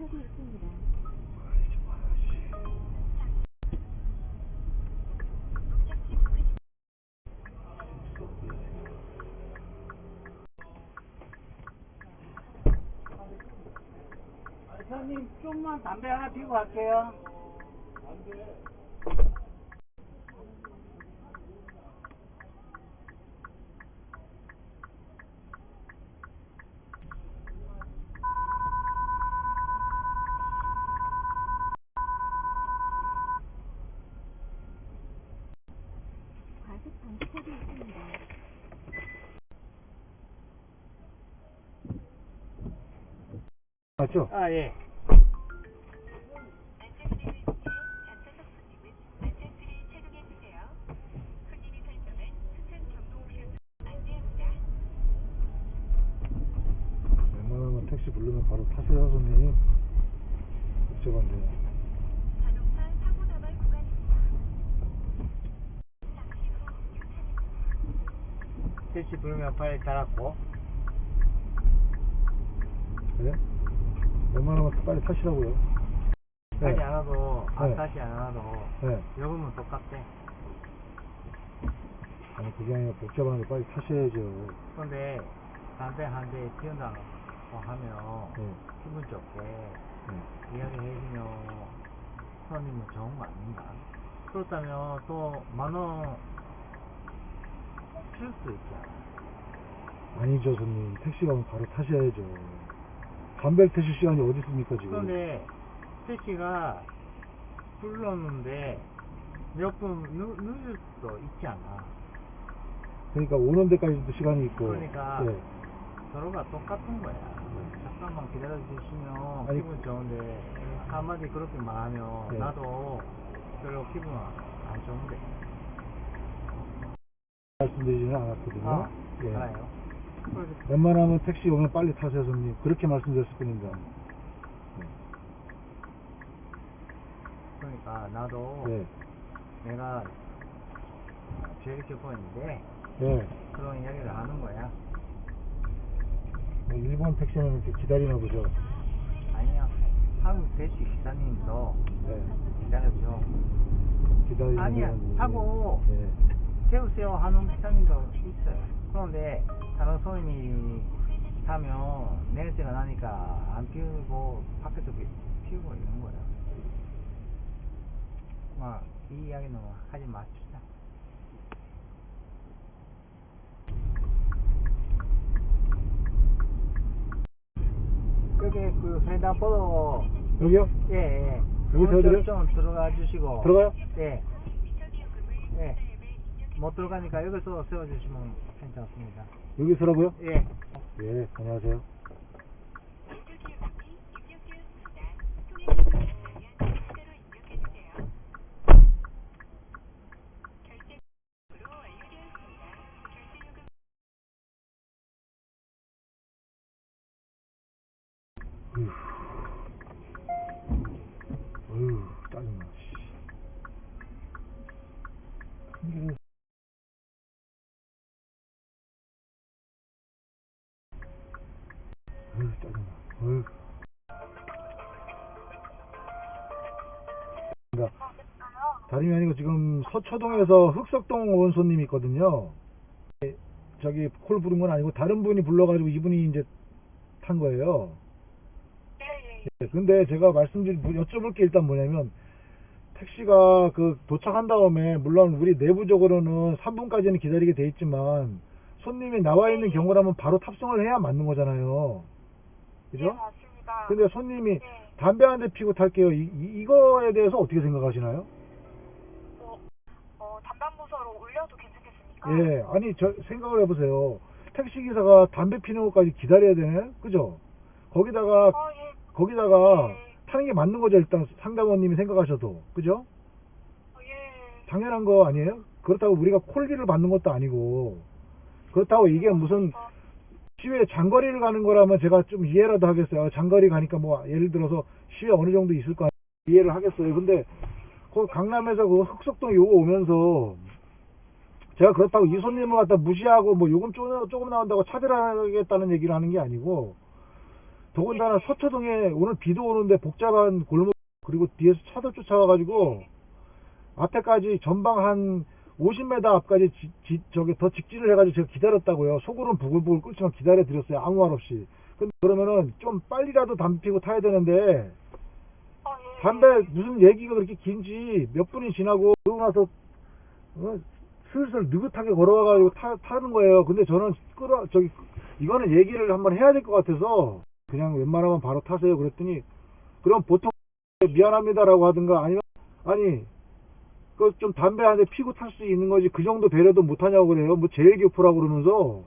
방지턱이 있습니다. 형님 좀만 담배 하나 피고 갈게요. 과속 방지턱이 있습니다. 맞죠? 아 예. 웬만하면 택시 부르면 바로 타세요, 손님. 복잡한데. 택시 부르면 빨리 달았고. 그래? 웬만하면 빨리 타시라고요. 네. 타지 않아도 안 네. 타지 않아도 네. 요금은 똑같대. 아니, 그게 아니라 복잡한데 빨리 타셔야죠. 근데 담배 한대 피운다고 하면 네. 기분 좋게 네. 이야기해주면 손님은 좋은 거 아닌가? 그렇다면 또 만원 줄수 있잖아. 아니죠, 손님. 택시 가면 바로 타셔야죠. 담배 태실 시간이 어디 있습니까, 지금? 그런데 택시가 불렀는데 몇 분 늦을 수도 있지 않아. 그러니까 오는 데까지도 시간이 있고. 그러니까 네. 서로가 똑같은 거야. 잠깐만 기다려 주시면 아니, 기분 좋은데 한마디 그렇게 말하면 네. 나도 별로 기분 안 좋은데. 말씀드리지는 않았거든요. 아, 예. 알아요. 웬만하면 택시 오면 빨리 타세요, 손님. 그렇게 말씀드렸을 뿐입니다. 그러니까 나도 네. 내가 제일 기본인데 네. 그런 이야기를 하는 거야. 뭐 일본 택시는 이렇게 기다리나 보죠. 아니야. 한국 대시 기사님도 네. 기다려줘. 기다리는 아니야. 사람이- 타고 네. 세우세요 하는 기사님도 있어요. 그런데 다른 손님이 타면 냄새가 나니까 안 피우고 밖에서 피- 피우고 있는 거야. 막이 이야기는 하지 마시다. 여기 그 횡단보도 여기요? 예, 예. 여기? 좀 들어가 주시고 들어가요? 예. 예. 못 들어가니까 여기서 세워주시면 괜찮습니다. 여기 서라고요? 예. 예, 안녕하세요. 어휴. 짜증나. 씨. 큰일이네. 어휴, 어휴. 그러니까 다름이 아니고 지금 서초동에서 흑석동 온 손님이 있거든요. 예, 저기 콜 부른 건 아니고 다른 분이 불러가지고 이분이 이제 탄 거예요. 예, 근데 제가 말씀드릴 여쭤볼 게 일단 뭐냐면 택시가 그 도착한 다음에 물론 우리 내부적으로는 3분까지는 기다리게 돼 있지만 손님이 나와 있는 경우라면 바로 탑승을 해야 맞는 거잖아요. 그죠? 네, 맞습니다. 근데 손님이 네. 담배 한 대 피고 탈게요. 이, 이- 이거에 대해서 어떻게 생각하시나요? 어, 어, 담당부서로 올려도 괜찮겠습니까? 예, 아니 저 생각을 해보세요. 택시 기사가 담배 피는 것까지 기다려야 되네, 그죠? 거기다가 어, 예. 거기다가 네. 타는 게 맞는 거죠. 일단 상담원님이 생각하셔도, 그죠? 어, 예. 당연한 거 아니에요? 그렇다고 우리가 콜비를 받는 것도 아니고 그렇다고 이게 무슨 어, 시외 장거리를 가는 거라면 제가 좀 이해라도 하겠어요. 장거리 가니까 뭐 예를 들어서 시외 어느 정도 있을 거. 이해를 하겠어요. 근데 그 강남에서 그 흑석동 요거 오면서 제가 그렇다고 이 손님을 갖다 무시하고 뭐 요금 조금, 조금 나온다고 차별하겠다는 얘기를 하는 게 아니고 더군다나 서초동에 오늘 비도 오는데 복잡한 골목 그리고 뒤에서 차도 쫓아와가지고 앞에까지 전방 한 50m 앞까지 지, 지- 저기 더 직진을 해가지고 제가 기다렸다고요. 속으로는 부글부글 끓지만 기다려드렸어요. 아무 말 없이. 근데 그러면은 좀 빨리라도 담배 피고 타야 되는데 아, 예. 담배 무슨 얘기가 그렇게 긴지 몇 분이 지나고 그러고 나서 어, 슬슬 느긋하게 걸어와가지고 타, 타는 거예요. 근데 저는 끌어 저기 이거는 얘기를 한번 해야 될 것 같아서 그냥 웬만하면 바로 타세요. 그랬더니 그럼 보통 미안합니다라고 하든가 아니면 아니 그 좀 담배 한 대 피고 탈 수 있는 거지 그 정도 배려도 못 하냐고 그래요. 뭐 제일 교포라고 그러면서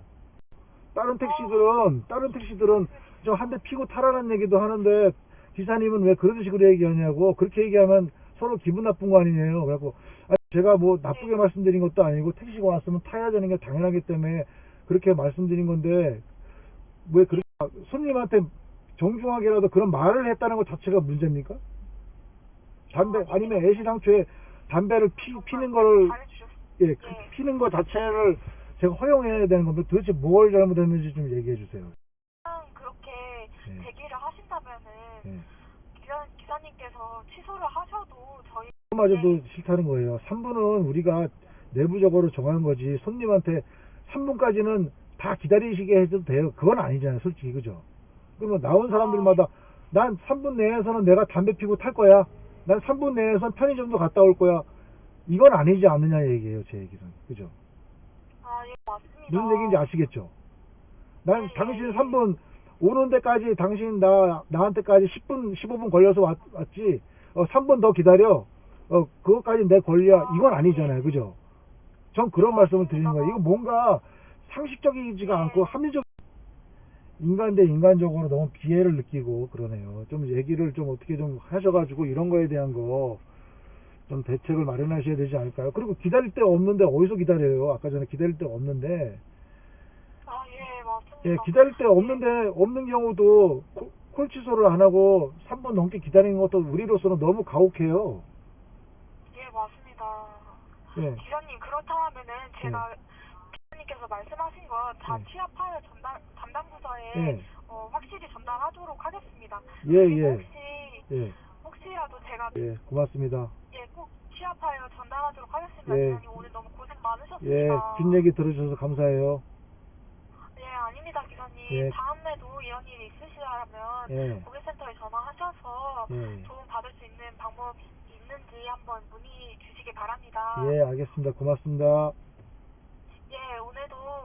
다른 택시들은 다른 택시들은 좀 한 대 피고 타라는 얘기도 하는데 기사님은 왜 그런 식으로 얘기하냐고 그렇게 얘기하면 서로 기분 나쁜 거 아니냐요. 그래갖고 아니, 제가 뭐 나쁘게 말씀드린 것도 아니고 택시가 왔으면 타야 되는 게 당연하기 때문에 그렇게 말씀드린 건데 왜 그렇게 손님한테 정중하게라도 그런 말을 했다는 것 자체가 문제입니까? 담배 아니면 애시당초에 담배를 피, 피는 거를. 예, 그 피는 거 자체를 제가 허용해야 되는 건데 도대체 뭘 잘못했는지 좀 얘기해 주세요. 그냥 그렇게 예. 대기를 하신다면은 예. 기사, 기사님께서 취소를 하셔도 저희 마저도 싫다는 거예요. 3분은 우리가 내부적으로 정한 거지. 손님한테 3분까지는 다 기다리시게 해도 돼요. 그건 아니잖아요. 솔직히. 그죠? 그러면 나온 사람들마다 난 3분 내에서는 내가 담배 피고 탈 거야. 난 3분 내에선 편의점도 갔다 올 거야. 이건 아니지 않느냐 얘기예요. 제 얘기는. 그죠? 아, 예, 맞습니다. 무슨 얘기인지 아시겠죠? 난 네, 당신 네. 3분 오는 데까지 당신 나 나한테까지 10분 15분 걸려서 왔, 왔지. 어, 3분 더 기다려. 어 그것까지 내 권리야. 이건 아니잖아요. 그죠? 전 그런 말씀을 드리는 거예요. 이거 뭔가 상식적이지가 않고 합리적 인간 대 인간적으로 너무 비애를 느끼고 그러네요. 좀 얘기를 좀 어떻게 좀 하셔가지고 이런 거에 대한 거 좀 대책을 마련하셔야 되지 않을까요? 그리고 기다릴 데 없는데 어디서 기다려요? 아까 전에 기다릴 데 없는데 아, 예, 맞습니다. 예, 기다릴 데 없는데 없는 경우도 콜- 콜 취소를 안 하고 3분 넘게 기다리는 것도 우리로서는 너무 가혹해요. 예, 맞습니다. 예, 기사님 그렇다면은 제가 기사님께서 말씀하신 거다 네. 취합 파일 전달 담당 부서에 예, 어, 확실히 전달하도록 하겠습니다. 예, 그리고 예, 혹시 예, 혹시라도 제가 예, 고맙습니다. 예, 꼭 취합 파일 전달하도록 하겠습니다. 예. 기사님 오늘 너무 고생 많으셨습니다. 예, 긴 얘기 들어주셔서 감사해요. 예, 아닙니다, 기사님. 예. 다음에도 이런 일이 있으시다면 예, 고객센터에 전화하셔서 예, 도움 받을 수 있는 방법이 있는지 한번 문의 주시기 바랍니다. 예, 알겠습니다. 고맙습니다. 예, 오늘도